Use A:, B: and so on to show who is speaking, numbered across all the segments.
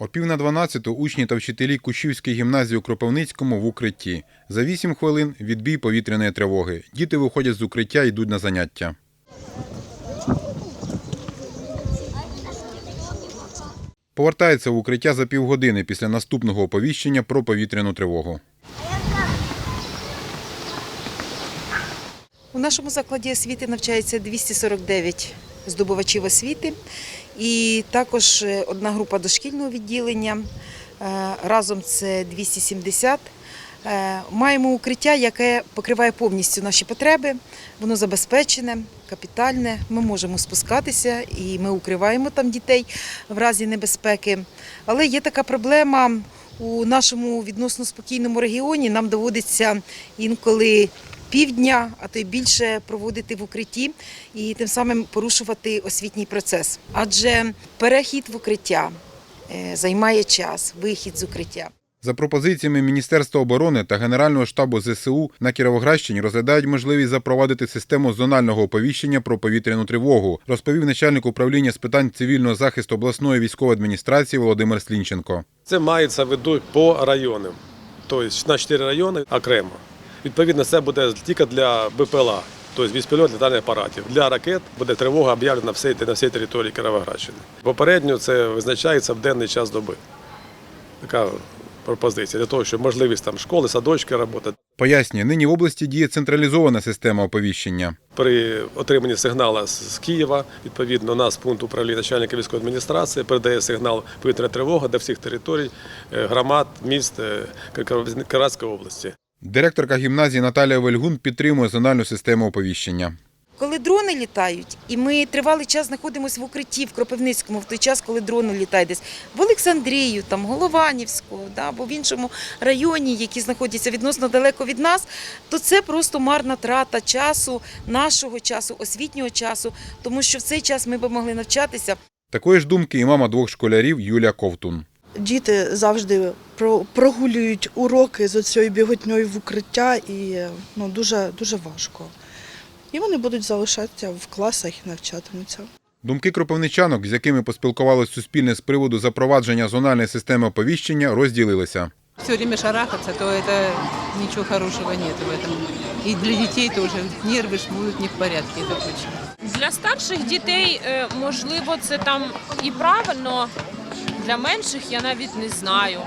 A: О пів на 12 учні та вчителі Кущівської гімназії у Кропивницькому в укритті. За 8 хвилин відбій повітряної тривоги. Діти виходять з укриття і йдуть на заняття. Повертаються в укриття за півгодини після наступного оповіщення про повітряну тривогу.
B: У нашому закладі освіти навчається 249 здобувачів освіти і також е, одна група дошкільного відділення. Е, Разом це 270. Е, Маємо укриття, яке покриває повністю наші потреби. Воно забезпечене, капітальне. Ми можемо спускатися і ми укриваємо там дітей в разі небезпеки. Але є така проблема у нашому відносно спокійному регіоні. Нам доводиться інколи півдня, а то й більше проводити в укритті і тим самим порушувати освітній процес. Адже перехід в укриття е, займає час, вихід з укриття.
A: За пропозиціями Міністерства оборони та Генерального штабу ЗСУ на Кіровоградщині розглядають можливість запровадити систему зонального оповіщення про повітряну тривогу, розповів начальник управління з питань цивільного захисту обласної військової адміністрації Володимир Слінченко.
C: Це мається в виду по районам, тобто на 4 райони окремо. Відповідно, це буде тільки для БПЛА, тобто безпілотних літальних апаратів. Для ракет буде тривога об'явлена на всій, на всій території Кіровоградщини. Попередньо це визначається в денний час доби. Така пропозиція для того, щоб можливість там школи, садочки роботи.
A: Пояснює, нині в області діє централізована система оповіщення.
C: При отриманні сигналу з Києва, відповідно, нас пункт управління начальника військової адміністрації передає сигнал повітряна тривога до всіх територій, е, громад, міст е, Кіровоградської області.
A: Директорка гімназії Наталія Вельгун підтримує зональну систему оповіщення.
B: Коли дрони літають, і ми тривалий час знаходимося в укритті в Кропивницькому, в той час, коли дрони літають десь в Олександрію, там Голованівську, да, або в іншому районі, які знаходяться відносно далеко від нас, то це просто марна трата часу, нашого часу, освітнього часу, тому що в цей час ми б могли навчатися.
A: Такої ж думки і мама двох школярів Юлія Ковтун.
D: Діти завжди про- прогулюють уроки з цією біготньою в укриття і ну, дуже, дуже важко. І вони будуть залишатися в класах і навчатимуться.
A: Думки кропивничанок, з якими поспілкувалось Суспільне з приводу запровадження зональної системи оповіщення, розділилися.
E: все время шарахаться, то это ничего хорошего нет в этом. И для детей тоже нервы ж будут не в порядке, это точно.
F: Для старших дітей, е, можливо, це там і правильно. Для менших я навіть не знаю.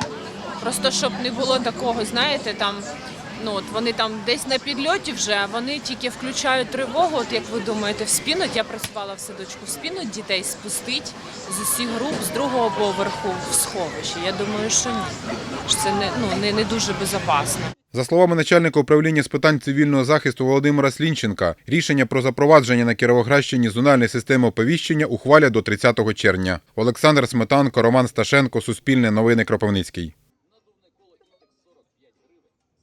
F: Просто щоб не було такого, знаєте, там. Ну от вони там десь на підльоті вже, а вони тільки включають тривогу. От як ви думаєте, в спінуть. я працювала в садочку, в спіну дітей спустить з усіх груп з другого поверху в сховище. Я думаю, що ні. Що Це не ну не, не дуже безпечно.
A: За словами начальника управління з питань цивільного захисту Володимира Слінченка, рішення про запровадження на Кіровоградщині зональної системи оповіщення ухвалять до 30 червня. Олександр Сметанко, Роман Сташенко, Суспільне новини Кропивницький.